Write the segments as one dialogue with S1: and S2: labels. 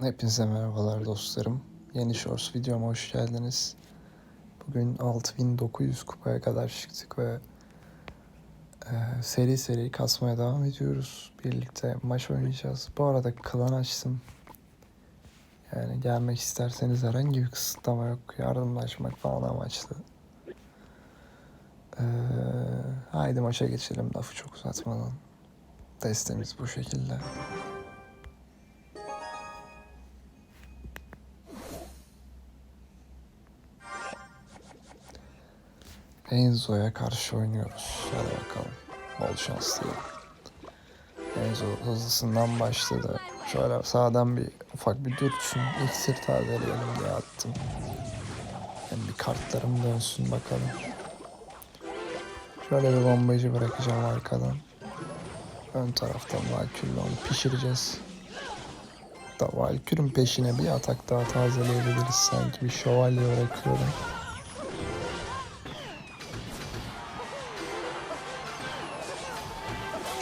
S1: Hepinize merhabalar dostlarım. Yeni Shorts videoma hoş geldiniz. Bugün 6900 kupaya kadar çıktık ve e, seri seri kasmaya devam ediyoruz. Birlikte maç oynayacağız. Bu arada klan açtım. Yani gelmek isterseniz herhangi bir kısıtlama yok. Yardımlaşmak falan amaçlı. E, haydi maça geçelim lafı çok uzatmadan. Destemiz bu şekilde. Enzo'ya karşı oynuyoruz. Hadi bakalım. Bol şans diyelim. Enzo hızlısından başladı. Şöyle sağdan bir ufak bir dürtsün. İksir tazeleyelim diye attım. Hem bir kartlarım dönsün bakalım. Şöyle bir bombacı bırakacağım arkadan. Ön taraftan Valkyrie'le onu pişireceğiz. Da Valkyrie'nin peşine bir atak daha tazeleyebiliriz. Sanki bir şövalye bırakıyorum.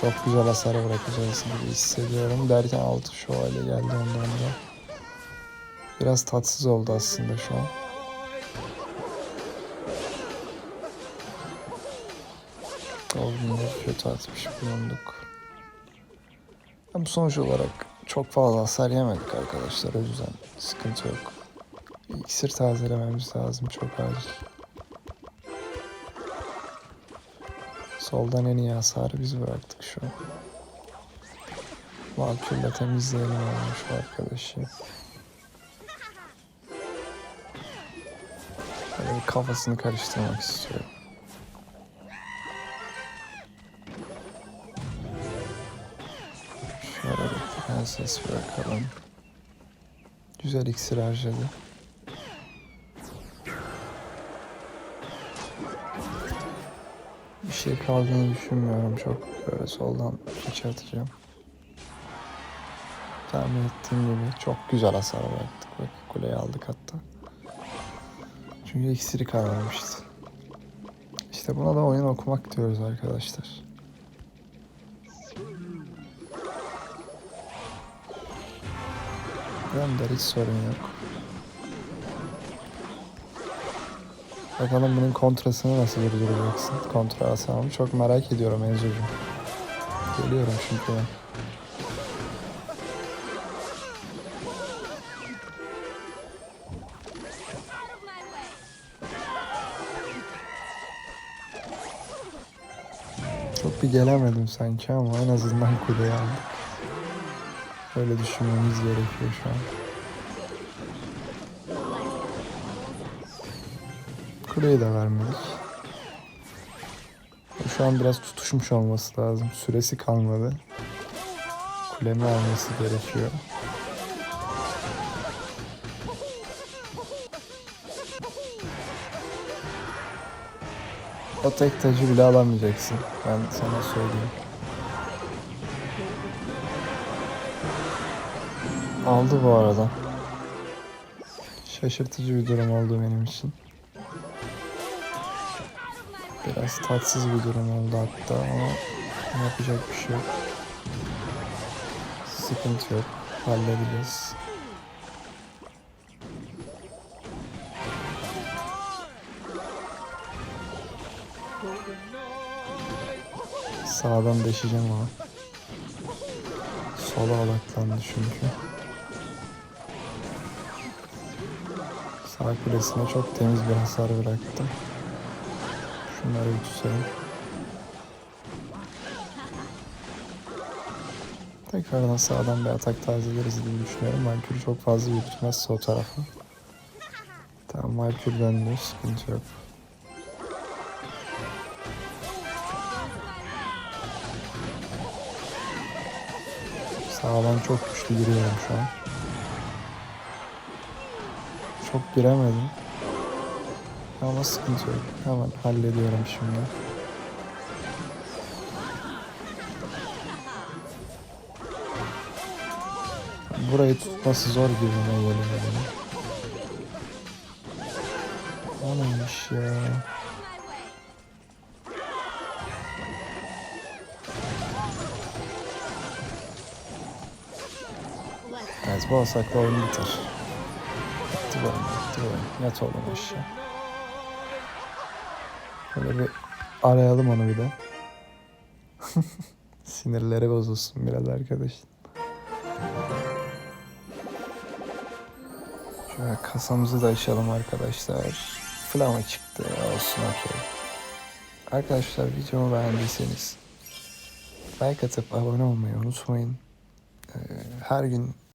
S1: Çok güzel hasar bırakacağız gibi hissediyorum. Derken altı şövalye geldi ondan da. Biraz tatsız oldu aslında şu an. Goldman'ı kötü atmış bulunduk. Ama sonuç olarak çok fazla hasar yemedik arkadaşlar. O yüzden sıkıntı yok. İksir tazelememiz lazım çok acil. Soldan en iyi hasarı biz bıraktık şu an. Valkyrie'le temizleyelim şu arkadaşı. Böyle kafasını karıştırmak istiyorum. Şöyle bir prenses bırakalım. Güzel iksir harcadı. Bir şey kaldığını düşünmüyorum çok. Böyle soldan atacağım. Tahmin ettiğim gibi çok güzel hasar bıraktık. Bak kuleyi aldık hatta. Çünkü iksiri kararmıştı. İşte buna da oyun okumak diyoruz arkadaşlar. Gönder hiç sorun yok. Bakalım bunun kontrasını nasıl durduracaksın? Kontra hasarımı çok merak ediyorum Enzo'cum. Geliyorum ben. Çok bir gelemedim sanki ama en azından kuleyi aldık. Öyle düşünmemiz gerekiyor şu an. Kuleyi de vermedik. Şu an biraz tutuşmuş olması lazım. Süresi kalmadı. Kulemi alması gerekiyor. O tek tacı bile alamayacaksın. Ben sana söyleyeyim. Aldı bu arada. Şaşırtıcı bir durum oldu benim için. Biraz tatsız bir durum oldu hatta ama yapacak bir şey yok. Sıkıntı yok. Halledeceğiz. Sağdan deşeceğim ama. Sola odaklandı çünkü. Sağ kulesine çok temiz bir hasar bıraktım. Şunları tutalım. Tekrardan sağdan bir atak tazeleriz diye düşünüyorum. Valkyrie çok fazla yürütmezse o tarafa. Tamam Valkyrie döndü. Sıkıntı yok. Sağdan çok güçlü giriyorum şu an. Çok giremedim. Ama sıkıntı yok. Hemen hallediyorum şimdi. Burayı tutması zor gibime geliyor benim. O ya? Evet bu olsakla oyun biter. Bitti bu oyun, bitti bu oyun. Yat oğlum aşağı. Böyle bir arayalım onu bir de. Sinirleri bozulsun biraz arkadaş. Şöyle kasamızı da açalım arkadaşlar. Flama çıktı olsun okey. Arkadaşlar videomu beğendiyseniz like atıp abone olmayı unutmayın. Ee, Her gün